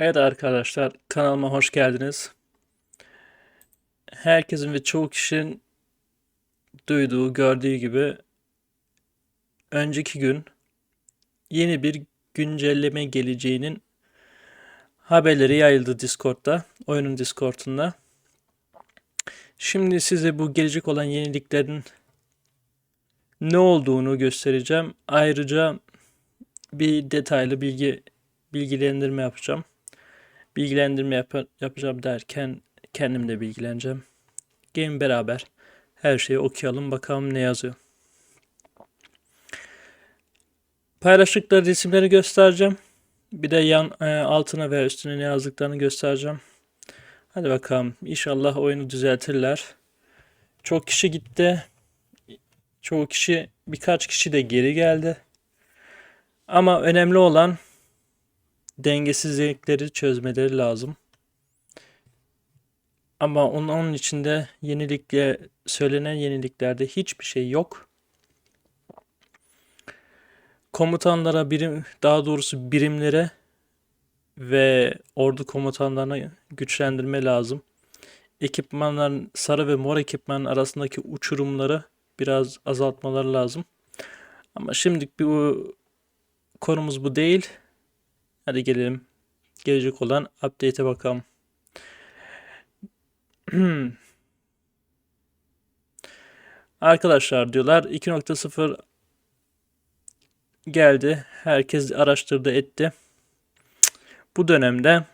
Evet arkadaşlar kanalıma hoş geldiniz. Herkesin ve çoğu kişinin duyduğu, gördüğü gibi önceki gün yeni bir güncelleme geleceğinin haberleri yayıldı Discord'da, oyunun Discord'unda. Şimdi size bu gelecek olan yeniliklerin ne olduğunu göstereceğim. Ayrıca bir detaylı bilgi bilgilendirme yapacağım bilgilendirme yap- yapacağım derken kendim de bilgileneceğim. Gelin beraber her şeyi okuyalım bakalım ne yazıyor. Paylaştıkları resimleri göstereceğim. Bir de yan e, altına ve üstüne ne yazdıklarını göstereceğim. Hadi bakalım. İnşallah oyunu düzeltirler. Çok kişi gitti. Çoğu kişi birkaç kişi de geri geldi. Ama önemli olan dengesizlikleri çözmeleri lazım. Ama onun, onun içinde yenilikle söylenen yeniliklerde hiçbir şey yok. Komutanlara birim daha doğrusu birimlere ve ordu komutanlarına güçlendirme lazım. Ekipmanların sarı ve mor ekipmanın arasındaki uçurumları biraz azaltmaları lazım. Ama şimdilik bu konumuz bu değil. Hadi gelelim gelecek olan update'e bakalım. Arkadaşlar diyorlar 2.0 geldi. Herkes araştırdı etti. Bu dönemde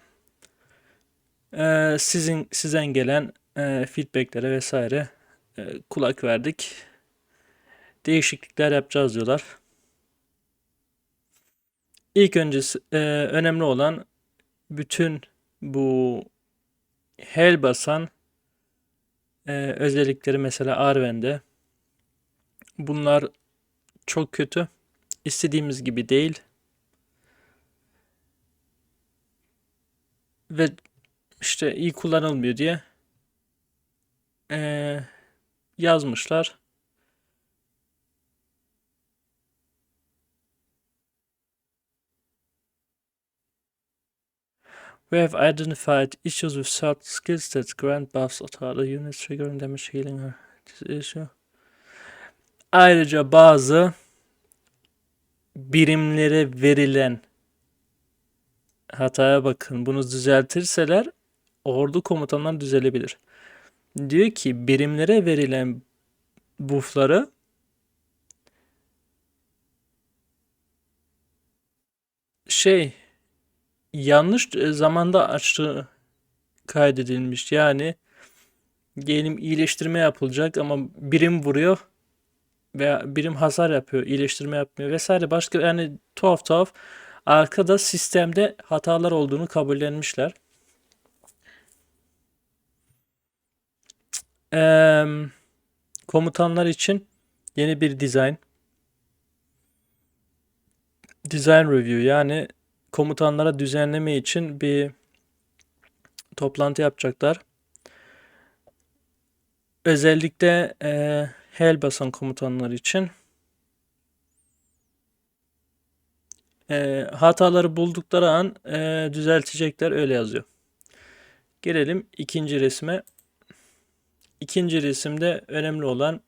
e, sizin sizden gelen e, feedbacklere vesaire e, kulak verdik. Değişiklikler yapacağız diyorlar. İlk öncesi e, önemli olan bütün bu hel basan e, özellikleri mesela Arven'de bunlar çok kötü. İstediğimiz gibi değil. Ve işte iyi kullanılmıyor diye e, yazmışlar. We have identified issues with certain skill sets, grant buffs or other units triggering damage healing or this issue. Ayrıca bazı birimlere verilen hataya bakın. Bunu düzeltirseler ordu komutanlar düzelebilir. Diyor ki birimlere verilen buffları şey yanlış zamanda açtığı kaydedilmiş. Yani diyelim iyileştirme yapılacak ama birim vuruyor veya birim hasar yapıyor, iyileştirme yapmıyor vesaire başka yani tuhaf tuhaf arkada sistemde hatalar olduğunu kabullenmişler. Ee, komutanlar için yeni bir design design review yani komutanlara düzenleme için bir toplantı yapacaklar. Özellikle e, hel basan komutanlar için e, hataları buldukları an e, düzeltecekler öyle yazıyor. Gelelim ikinci resme. İkinci resimde önemli olan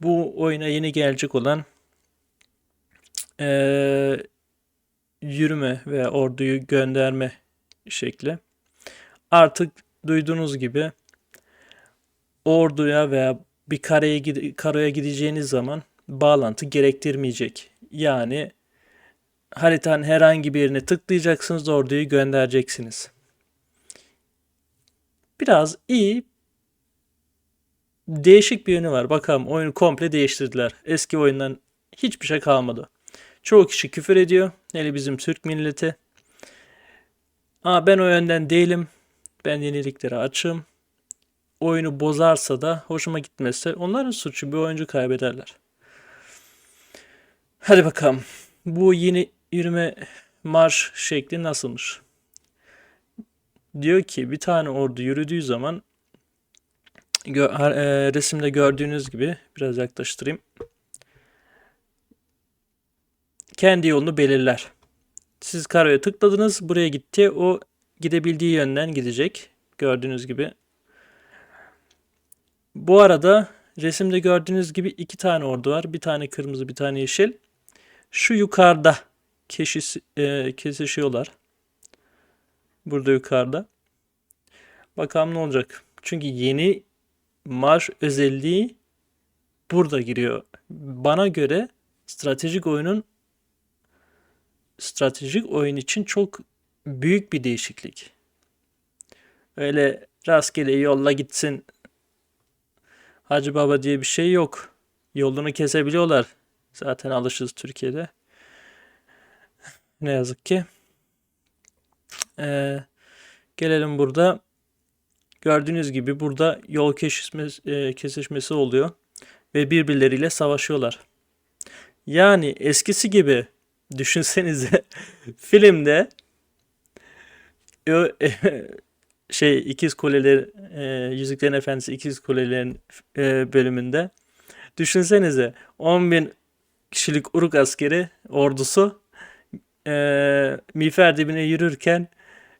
bu oyuna yeni gelecek olan e, yürüme ve orduyu gönderme şekli. Artık duyduğunuz gibi orduya veya bir kareye karaya gideceğiniz zaman bağlantı gerektirmeyecek. Yani haritanın herhangi bir yerine tıklayacaksınız orduyu göndereceksiniz. Biraz iyi değişik bir yönü var. Bakalım oyunu komple değiştirdiler. Eski oyundan hiçbir şey kalmadı. Çoğu kişi küfür ediyor. Hele bizim Türk milleti. Aa ben o yönden değilim. Ben yeniliklere açım. Oyunu bozarsa da hoşuma gitmezse onların suçu bir oyuncu kaybederler. Hadi bakalım. Bu yeni yürüme marş şekli nasılmış? Diyor ki bir tane ordu yürüdüğü zaman gö e, resimde gördüğünüz gibi biraz yaklaştırayım kendi yolunu belirler. Siz karoya tıkladınız. Buraya gitti. O gidebildiği yönden gidecek. Gördüğünüz gibi. Bu arada resimde gördüğünüz gibi iki tane ordu var. Bir tane kırmızı, bir tane yeşil. Şu yukarıda keşis, e, kesişiyorlar. Burada yukarıda. Bakalım ne olacak. Çünkü yeni marş özelliği burada giriyor. Bana göre stratejik oyunun stratejik oyun için çok büyük bir değişiklik. Öyle rastgele yolla gitsin Hacı Baba diye bir şey yok. Yolunu kesebiliyorlar. Zaten alışız Türkiye'de. Ne yazık ki. Ee, gelelim burada. Gördüğünüz gibi burada yol kesişmesi, e, kesişmesi oluyor. Ve birbirleriyle savaşıyorlar. Yani eskisi gibi düşünsenize filmde şey ikiz kuleler e, Yüzüklerin Efendisi ikiz kulelerin e, bölümünde düşünsenize 10 bin kişilik Uruk askeri ordusu e, miğfer dibine yürürken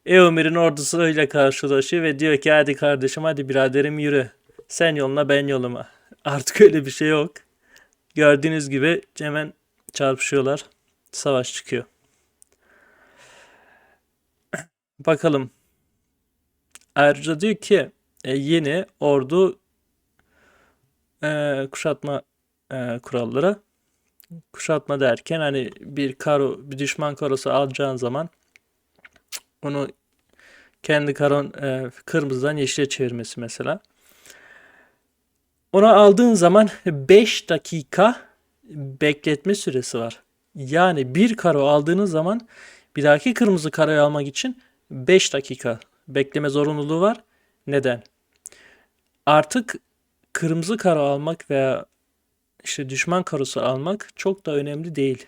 Eomer'in ordusuyla karşılaşıyor ve diyor ki hadi kardeşim hadi biraderim yürü. Sen yoluna ben yoluma. Artık öyle bir şey yok. Gördüğünüz gibi hemen çarpışıyorlar. Savaş çıkıyor. Bakalım. Ayrıca diyor ki e, yeni ordu e, kuşatma e, kuralları. Kuşatma derken hani bir karo, bir düşman karosu alacağın zaman onu kendi karon e, kırmızıdan yeşile çevirmesi mesela. Onu aldığın zaman 5 dakika bekletme süresi var. Yani bir karo aldığınız zaman bir dahaki kırmızı karoyu almak için 5 dakika bekleme zorunluluğu var. Neden? Artık kırmızı karo almak veya işte düşman karosu almak çok da önemli değil.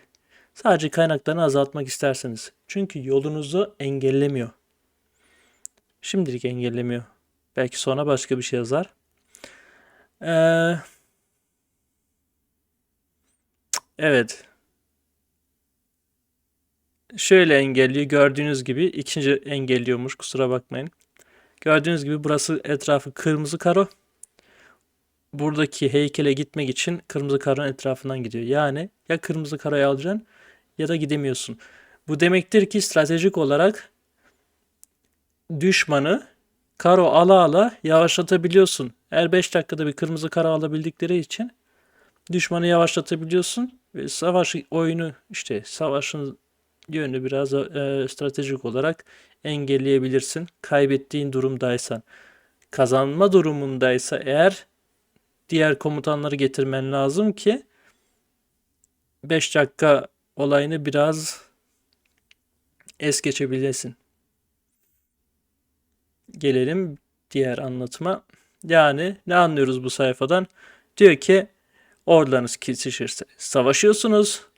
Sadece kaynaklarını azaltmak isterseniz. Çünkü yolunuzu engellemiyor. Şimdilik engellemiyor. Belki sonra başka bir şey yazar. Ee, evet. Şöyle engelliyor. Gördüğünüz gibi ikinci engelliyormuş. Kusura bakmayın. Gördüğünüz gibi burası etrafı kırmızı karo. Buradaki heykele gitmek için kırmızı karonun etrafından gidiyor. Yani ya kırmızı karoyu alacaksın ya da gidemiyorsun. Bu demektir ki stratejik olarak düşmanı karo ala ala yavaşlatabiliyorsun. Her 5 dakikada bir kırmızı karo alabildikleri için düşmanı yavaşlatabiliyorsun ve savaş oyunu işte savaşın yönünü biraz e, stratejik olarak engelleyebilirsin. Kaybettiğin durumdaysan. Kazanma durumundaysa eğer diğer komutanları getirmen lazım ki 5 dakika olayını biraz es geçebilesin. Gelelim diğer anlatıma. Yani ne anlıyoruz bu sayfadan? Diyor ki ordularınız kesişirse savaşıyorsunuz.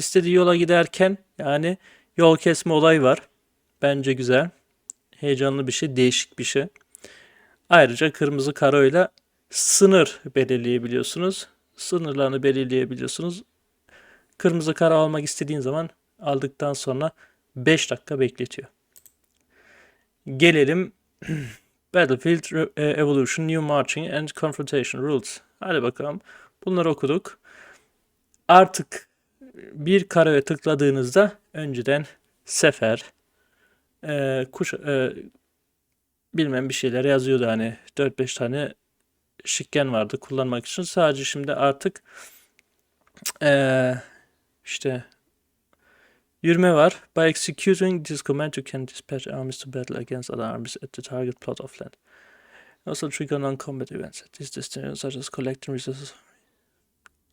İstediği yola giderken yani yol kesme olay var. Bence güzel. Heyecanlı bir şey, değişik bir şey. Ayrıca kırmızı karoyla sınır belirleyebiliyorsunuz. Sınırlarını belirleyebiliyorsunuz. Kırmızı kara almak istediğin zaman aldıktan sonra 5 dakika bekletiyor. Gelelim Battlefield e, Evolution, New Marching and Confrontation Rules. Hadi bakalım. Bunları okuduk. Artık bir kareye tıkladığınızda önceden sefer, e, kuş, e, bilmem bir şeyler yazıyordu hani 4-5 tane şikken vardı kullanmak için. Sadece şimdi artık e, işte yürüme var. By executing this command you can dispatch armies to battle against other armies at the target plot of land. Also trigger non-combat events at this distance such as collecting resources.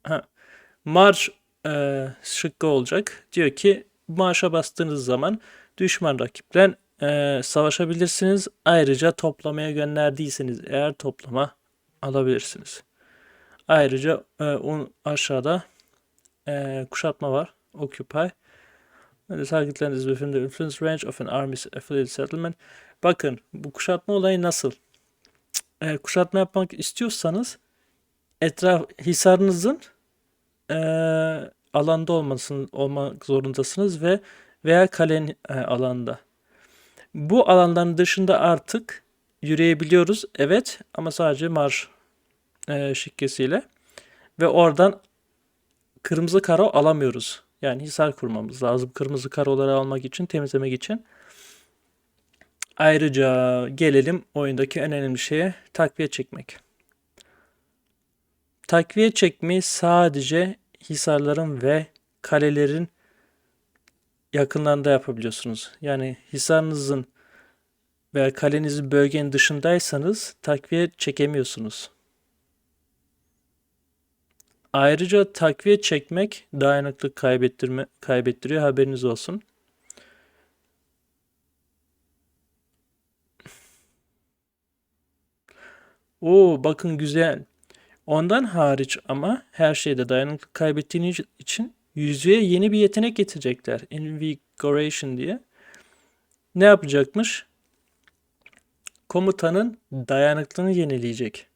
Ha. Marş e, şıkkı olacak. Diyor ki marşa bastığınız zaman düşman rakiple e, savaşabilirsiniz. Ayrıca toplamaya gönderdiyseniz eğer toplama alabilirsiniz. Ayrıca e, un aşağıda e, kuşatma var. Occupy. The target is within the influence range of an army's affiliated settlement. Bakın bu kuşatma olayı nasıl? E, kuşatma yapmak istiyorsanız etraf hisarınızın e, alanda olmasın olmak zorundasınız ve veya kalenin e, alanında. Bu alanların dışında artık yürüyebiliyoruz. Evet ama sadece marş e, şikkesiyle. Ve oradan kırmızı karo alamıyoruz. Yani hisar kurmamız lazım. Kırmızı karoları almak için, temizlemek için. Ayrıca gelelim oyundaki en önemli şeye takviye çekmek. Takviye çekmeyi sadece hisarların ve kalelerin yakınlarında yapabiliyorsunuz. Yani hisarınızın veya kalenizin bölgenin dışındaysanız takviye çekemiyorsunuz. Ayrıca takviye çekmek dayanıklık kaybettirme kaybettiriyor haberiniz olsun. Oo bakın güzel. Ondan hariç ama her şeyde dayanıklık kaybettiğiniz için yüzüğe yeni bir yetenek getirecekler. Invigoration diye. Ne yapacakmış? Komutanın dayanıklılığını yenileyecek.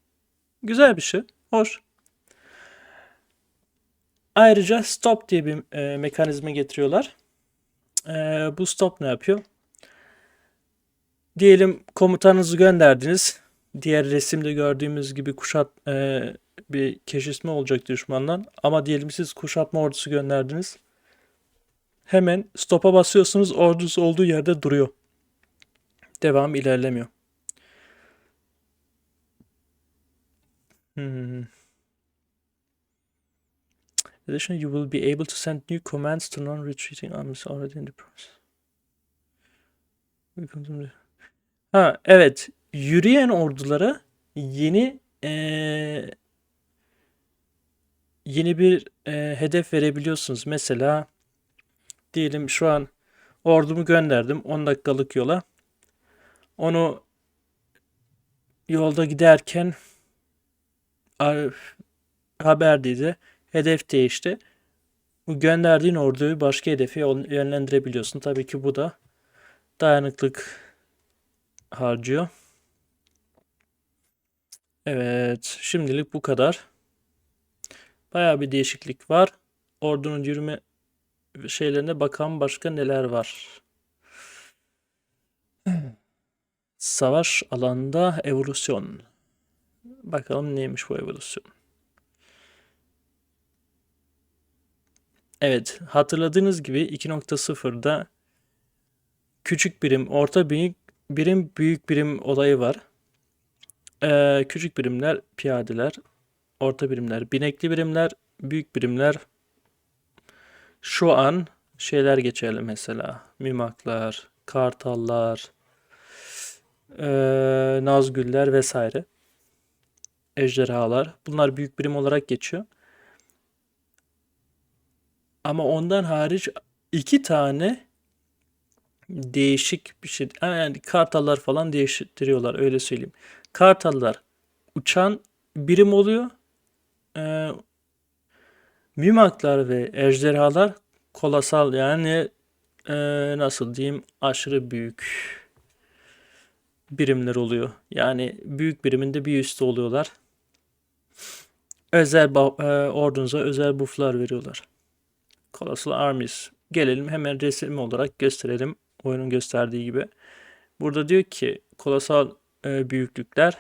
Güzel bir şey. Hoş. Ayrıca stop diye bir e, mekanizma getiriyorlar. E, bu stop ne yapıyor? Diyelim komutanınızı gönderdiniz. Diğer resimde gördüğümüz gibi kuşat e, bir keşişme olacak düşmandan. Ama diyelim siz kuşatma ordusu gönderdiniz. Hemen stop'a basıyorsunuz. Ordusu olduğu yerde duruyor. Devam ilerlemiyor. Hmm. Additionally, you will be able to send new commands to non-retreating armies already in the process. Ha evet. Yürüyen ordulara yeni eee, yeni bir eee, hedef verebiliyorsunuz. Mesela diyelim şu an ordumu gönderdim 10 dakikalık yola. Onu yolda giderken haber dedi. Hedef değişti. Bu gönderdiğin orduyu başka hedefe yönlendirebiliyorsun. Tabii ki bu da dayanıklık harcıyor. Evet, şimdilik bu kadar. Bayağı bir değişiklik var. Ordunun yürüme şeylerine bakalım başka neler var. Savaş alanında evolüsyon. Bakalım neymiş bu evolüsyon. Evet, hatırladığınız gibi 2.0'da küçük birim, orta büyük birim, büyük birim olayı var. Ee, küçük birimler piyadeler, orta birimler binekli birimler, büyük birimler şu an şeyler geçerli mesela. Mimaklar, kartallar, e, nazgüller vesaire. Ejderhalar. Bunlar büyük birim olarak geçiyor. Ama ondan hariç iki tane değişik bir şey. Yani kartallar falan değiştiriyorlar öyle söyleyeyim. Kartallar uçan birim oluyor. Ee, mimaklar ve ejderhalar kolasal yani e, nasıl diyeyim aşırı büyük birimler oluyor. Yani büyük biriminde bir üstü oluyorlar. Özel e, ordunuza özel bufflar veriyorlar. Colossal Armies. Gelelim hemen resim olarak gösterelim. Oyunun gösterdiği gibi. Burada diyor ki kolosal e, büyüklükler,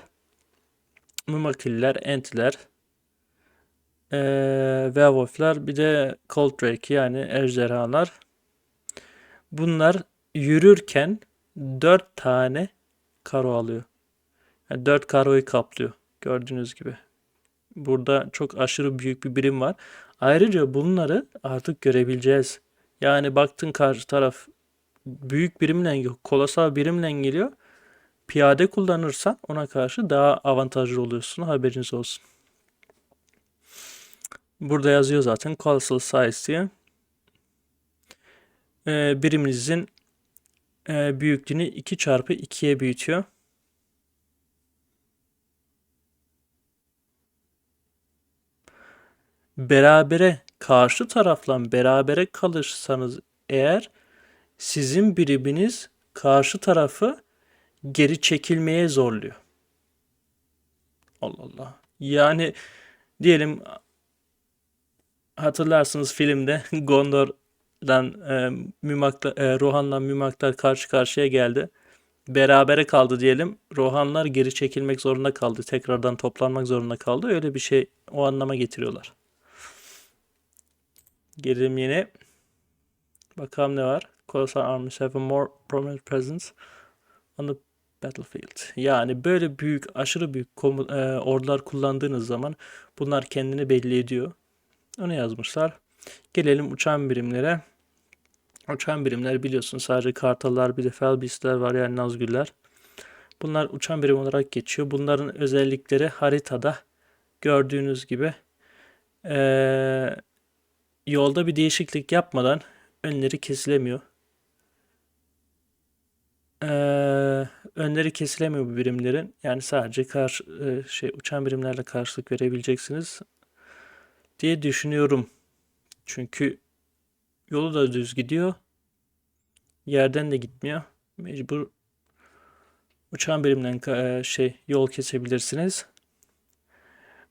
Mumakiller, Entiler, e, Werewolf'lar bir de Cold Drake yani ejderhalar. Bunlar yürürken 4 tane karo alıyor. Yani 4 karoyu kaplıyor. Gördüğünüz gibi. Burada çok aşırı büyük bir birim var. Ayrıca bunları artık görebileceğiz. Yani baktın karşı taraf büyük birimle, kolosal birimle geliyor. Piyade kullanırsan ona karşı daha avantajlı oluyorsun. Haberiniz olsun. Burada yazıyor zaten colossal size diye. Ee, biriminizin e, büyüklüğünü 2 çarpı 2'ye büyütüyor. berabere karşı tarafla berabere kalırsanız eğer sizin biriminiz karşı tarafı geri çekilmeye zorluyor. Allah Allah. Yani diyelim hatırlarsınız filmde Gondor e, Mümak'la, e, Rohan'la Mümaklar karşı karşıya geldi. Berabere kaldı diyelim. Rohanlar geri çekilmek zorunda kaldı. Tekrardan toplanmak zorunda kaldı. Öyle bir şey o anlama getiriyorlar. Gelelim yine. Bakalım ne var. Colossal armies have a more prominent presence on the battlefield. Yani böyle büyük, aşırı büyük e, ordular kullandığınız zaman bunlar kendini belli ediyor. Onu yazmışlar. Gelelim uçan birimlere. Uçan birimler biliyorsun sadece kartallar bir de felbeastler var yani nazgüller. Bunlar uçan birim olarak geçiyor. Bunların özellikleri haritada gördüğünüz gibi eee, yolda bir değişiklik yapmadan önleri kesilemiyor. Eee, önleri kesilemiyor bu birimlerin. Yani sadece karşı şey uçan birimlerle karşılık verebileceksiniz diye düşünüyorum. Çünkü yolu da düz gidiyor. Yerden de gitmiyor. Mecbur uçan birimden e, şey yol kesebilirsiniz.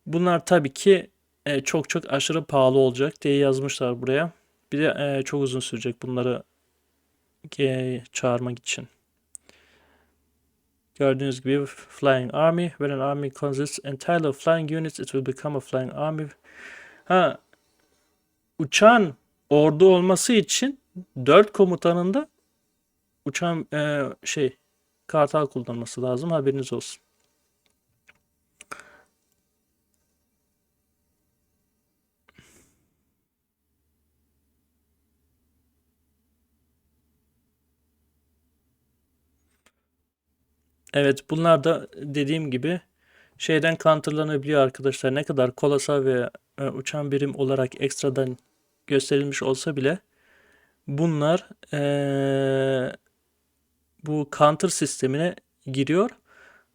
Bunlar tabii ki e, çok çok aşırı pahalı olacak diye yazmışlar buraya. Bir de e, çok uzun sürecek bunları çağırmak için. Gördüğünüz gibi Flying Army. When an army consists entirely of flying units, it will become a flying army. Ha, uçan ordu olması için 4 komutanın da uçan e, şey kartal kullanması lazım. Haberiniz olsun. Evet bunlar da dediğim gibi şeyden counterlanabiliyor arkadaşlar. Ne kadar kolosal ve uçan birim olarak ekstradan gösterilmiş olsa bile bunlar e, bu counter sistemine giriyor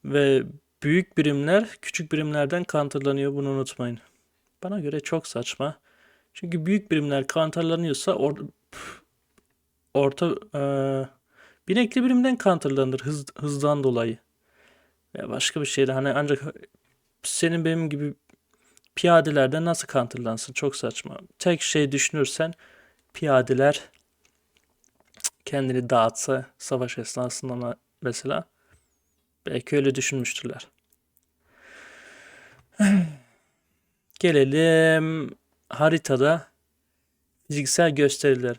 ve büyük birimler küçük birimlerden counterlanıyor. Bunu unutmayın. Bana göre çok saçma. Çünkü büyük birimler counterlanıyorsa or orta e, binekli birimden counterlanır hız, hızdan dolayı. Veya başka bir şeyde hani ancak senin benim gibi piyadelerden nasıl counterlansın? Çok saçma. Tek şey düşünürsen piyadeler kendini dağıtsa savaş esnasında mesela belki öyle düşünmüştürler. Gelelim haritada fiziksel gösteriler.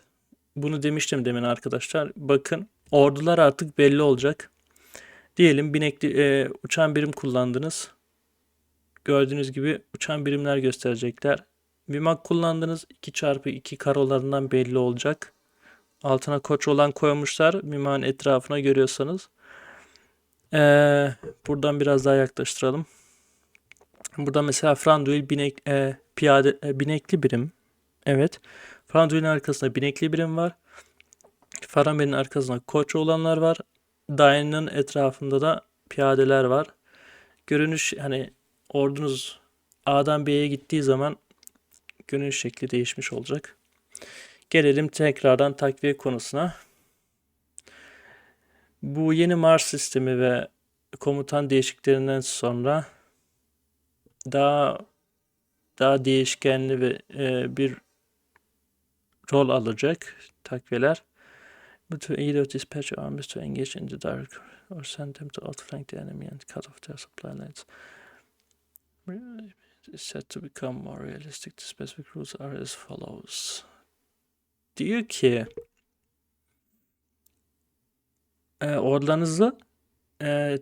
Bunu demiştim demin arkadaşlar. Bakın ordular artık belli olacak. Diyelim binekli e, uçan birim kullandınız. Gördüğünüz gibi uçan birimler gösterecekler. Vimak kullandınız. 2 çarpı 2 karolarından belli olacak. Altına koç olan koymuşlar. Mimağın etrafına görüyorsanız. Ee, buradan biraz daha yaklaştıralım. Burada mesela Franduil binek, e, piyade, e, binekli birim. Evet. Franduil'in arkasında binekli birim var. Faramir'in arkasında koç olanlar var. Dayan'ın etrafında da piyadeler var. Görünüş hani ordunuz A'dan B'ye gittiği zaman görünüş şekli değişmiş olacak. Gelelim tekrardan takviye konusuna. Bu yeni Mars sistemi ve komutan değişikliklerinden sonra daha daha değişkenli ve e, bir rol alacak takviyeler. But either dispatch armies to engage in the direct or send them to outflank the enemy and cut off their supply lines. Is set to become more realistic. The specific rules are as follows. Diyor ki e, ordularınızı e,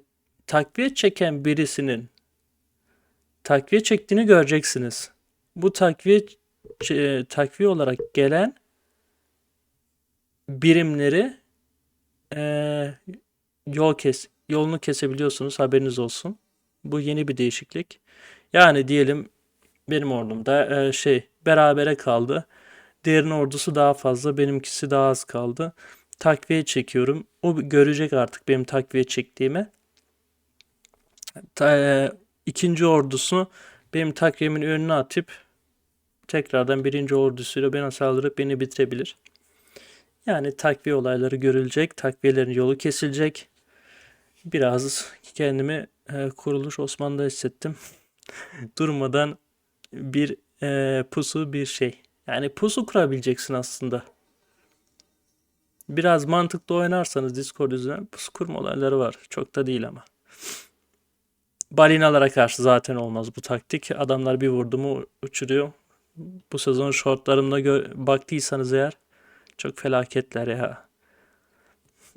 takviye çeken birisinin takviye çektiğini göreceksiniz. Bu takviye e, takviye olarak gelen birimleri e, yol kes yolunu kesebiliyorsunuz haberiniz olsun. Bu yeni bir değişiklik. Yani diyelim benim ordumda e, şey berabere kaldı. Diğerinin ordusu daha fazla, benimkisi daha az kaldı. Takviye çekiyorum. O görecek artık benim takviye çektiğimi. Ta, e, ikinci ordusunu benim takviyemin önüne atıp tekrardan birinci ordusuyla bana saldırıp beni bitirebilir. Yani takviye olayları görülecek, takviyelerin yolu kesilecek. Biraz kendimi e, kuruluş Osmanlı'da hissettim. Durmadan bir e, pusu bir şey. Yani pusu kurabileceksin aslında. Biraz mantıklı oynarsanız Discord üzerinden pusu kurma olayları var. Çok da değil ama. Balinalara karşı zaten olmaz bu taktik. Adamlar bir vurdu mu uçuruyor. Bu sezon shortlarımda baktıysanız eğer çok felaketler ya.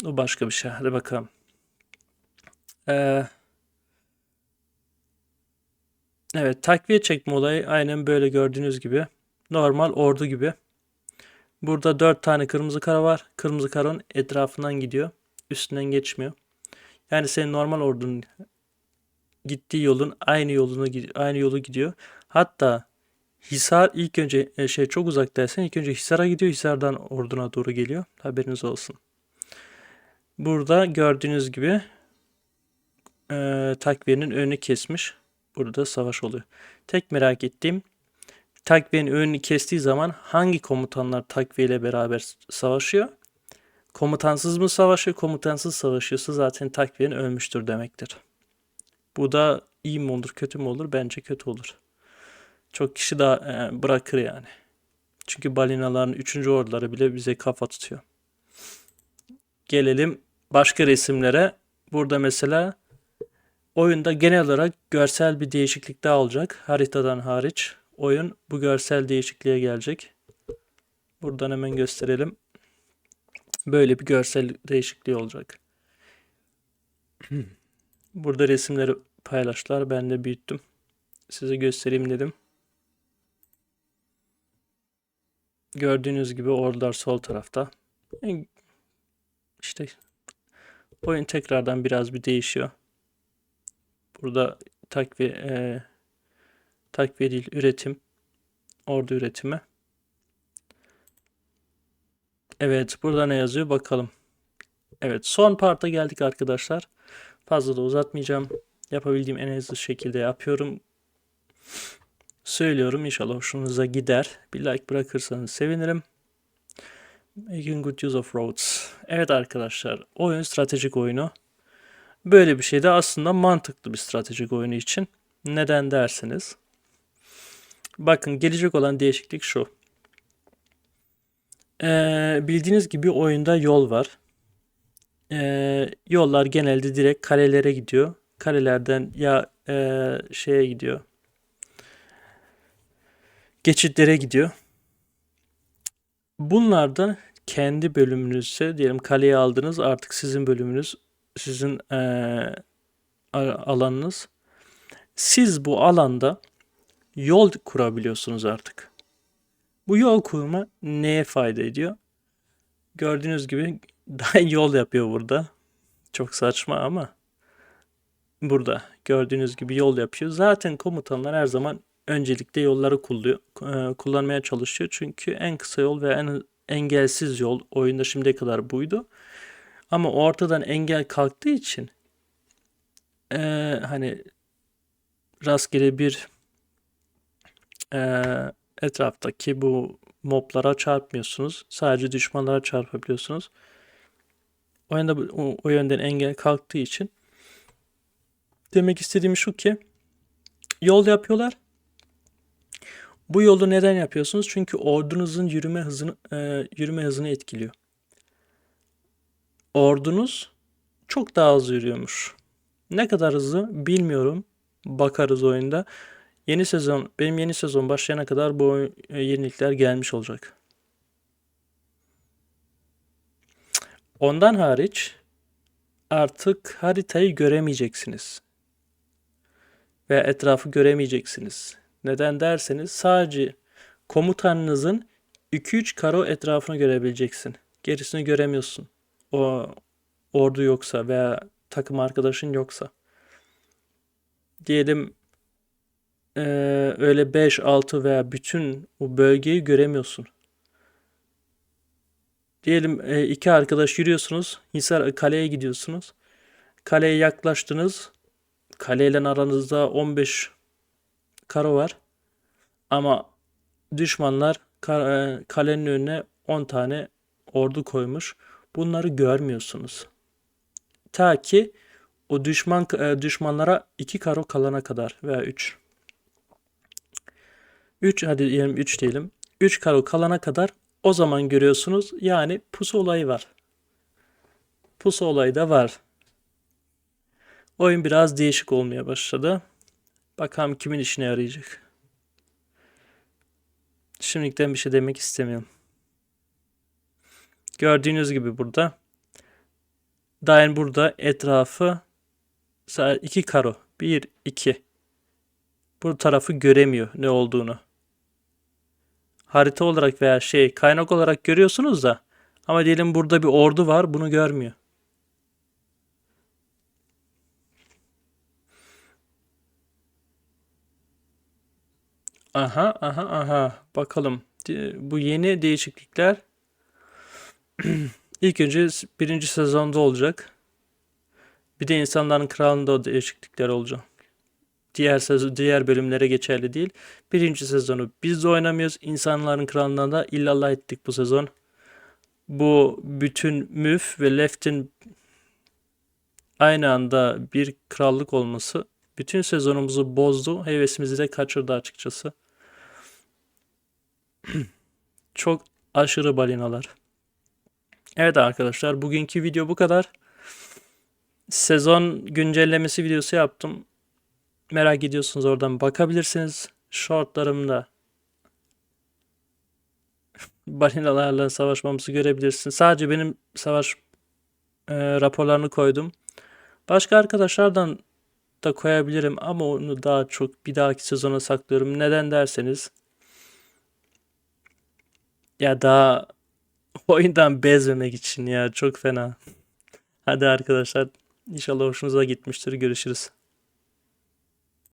O başka bir şey. Hadi bakalım. Ee, evet takviye çekme olayı aynen böyle gördüğünüz gibi. Normal ordu gibi. Burada 4 tane kırmızı kara var. Kırmızı karanın etrafından gidiyor. Üstünden geçmiyor. Yani senin normal ordunun gittiği yolun aynı yolunu aynı yolu gidiyor. Hatta Hisar ilk önce e, şey çok uzaktaysan ilk önce Hisar'a gidiyor. Hisar'dan orduna doğru geliyor. Haberiniz olsun. Burada gördüğünüz gibi e, takviyenin önünü kesmiş. Burada savaş oluyor. Tek merak ettiğim takviyenin önünü kestiği zaman hangi komutanlar takviye beraber savaşıyor? Komutansız mı savaşıyor? Komutansız savaşıyorsa zaten takviyenin ölmüştür demektir. Bu da iyi mi olur, kötü mü olur? Bence kötü olur. Çok kişi daha e, bırakır yani. Çünkü balinaların 3. orduları bile bize kafa tutuyor. Gelelim başka resimlere. Burada mesela oyunda genel olarak görsel bir değişiklik daha olacak. Haritadan hariç. Oyun bu görsel değişikliğe gelecek. Buradan hemen gösterelim. Böyle bir görsel değişikliği olacak. Burada resimleri paylaştılar. Ben de büyüttüm. Size göstereyim dedim. Gördüğünüz gibi ordular sol tarafta. İşte oyun tekrardan biraz bir değişiyor. Burada takviye e, takviye değil üretim. Ordu üretimi. Evet burada ne yazıyor bakalım. Evet son parta geldik arkadaşlar. Fazla da uzatmayacağım. Yapabildiğim en hızlı şekilde yapıyorum. Söylüyorum inşallah hoşunuza gider. Bir like bırakırsanız sevinirim. Making good use of roads. Evet arkadaşlar oyun stratejik oyunu. Böyle bir şey de aslında mantıklı bir stratejik oyunu için. Neden dersiniz? Bakın gelecek olan değişiklik şu. Ee, bildiğiniz gibi oyunda yol var. Ee, yollar genelde direkt kalelere gidiyor. Kalelerden ya ee, şeye gidiyor. Geçitlere gidiyor. Bunlardan kendi bölümünüzse diyelim kaleye aldınız artık sizin bölümünüz sizin a- alanınız. Siz bu alanda yol kurabiliyorsunuz artık. Bu yol kurma neye fayda ediyor? Gördüğünüz gibi daha yol yapıyor burada. Çok saçma ama burada gördüğünüz gibi yol yapıyor. Zaten komutanlar her zaman öncelikle yolları kulluyor, e, kullanmaya çalışıyor. Çünkü en kısa yol ve en engelsiz yol oyunda şimdiye kadar buydu. Ama ortadan engel kalktığı için e, hani rastgele bir e, etraftaki bu moblara çarpmıyorsunuz. Sadece düşmanlara çarpabiliyorsunuz. Oyunda bu- o, o yönden engel kalktığı için demek istediğim şu ki yol yapıyorlar. Bu yolu neden yapıyorsunuz? Çünkü ordunuzun yürüme hızını e, yürüme hızını etkiliyor. Ordunuz çok daha hızlı yürüyormuş. Ne kadar hızlı bilmiyorum. Bakarız oyunda. Yeni sezon, benim yeni sezon başlayana kadar bu e, yenilikler gelmiş olacak. Ondan hariç artık haritayı göremeyeceksiniz. Ve etrafı göremeyeceksiniz. Neden derseniz sadece komutanınızın 2-3 karo etrafını görebileceksin. Gerisini göremiyorsun. O ordu yoksa veya takım arkadaşın yoksa. Diyelim eee, öyle 5, 6 veya bütün o bölgeyi göremiyorsun. Diyelim e, iki arkadaş yürüyorsunuz. Hisar kaleye gidiyorsunuz. Kaleye yaklaştınız. Kaleyle aranızda 15 karo var. Ama düşmanlar e, kalenin önüne 10 tane ordu koymuş. Bunları görmüyorsunuz. Ta ki o düşman e, düşmanlara 2 karo kalana kadar veya 3. 3 hadi diyelim 3 diyelim. 3 karo kalana kadar o zaman görüyorsunuz. Yani pusu olayı var. pusu olayı da var. Oyun biraz değişik olmaya başladı. Bakalım kimin işine yarayacak. Şimdilikten bir şey demek istemiyorum. Gördüğünüz gibi burada. Dain burada etrafı iki karo. Bir, iki. Bu tarafı göremiyor ne olduğunu. Harita olarak veya şey kaynak olarak görüyorsunuz da ama diyelim burada bir ordu var bunu görmüyor. Aha aha aha bakalım bu yeni değişiklikler ilk önce birinci sezonda olacak. Bir de İnsanların Kralında o değişiklikler olacak. Diğer sezon, diğer bölümlere geçerli değil. Birinci sezonu biz de oynamıyoruz. İnsanların Kralından da illallah ettik bu sezon. Bu bütün Müf ve Left'in aynı anda bir krallık olması bütün sezonumuzu bozdu. Hevesimizi de kaçırdı açıkçası. Çok aşırı balinalar. Evet arkadaşlar bugünkü video bu kadar. Sezon güncellemesi videosu yaptım. Merak ediyorsunuz oradan bakabilirsiniz. Shortlarımda balinalarla savaşmamızı görebilirsiniz. Sadece benim savaş e, raporlarını koydum. Başka arkadaşlardan da koyabilirim ama onu daha çok bir dahaki sezona saklıyorum. Neden derseniz ya daha oyundan bezmemek için ya çok fena. Hadi arkadaşlar inşallah hoşunuza gitmiştir. Görüşürüz.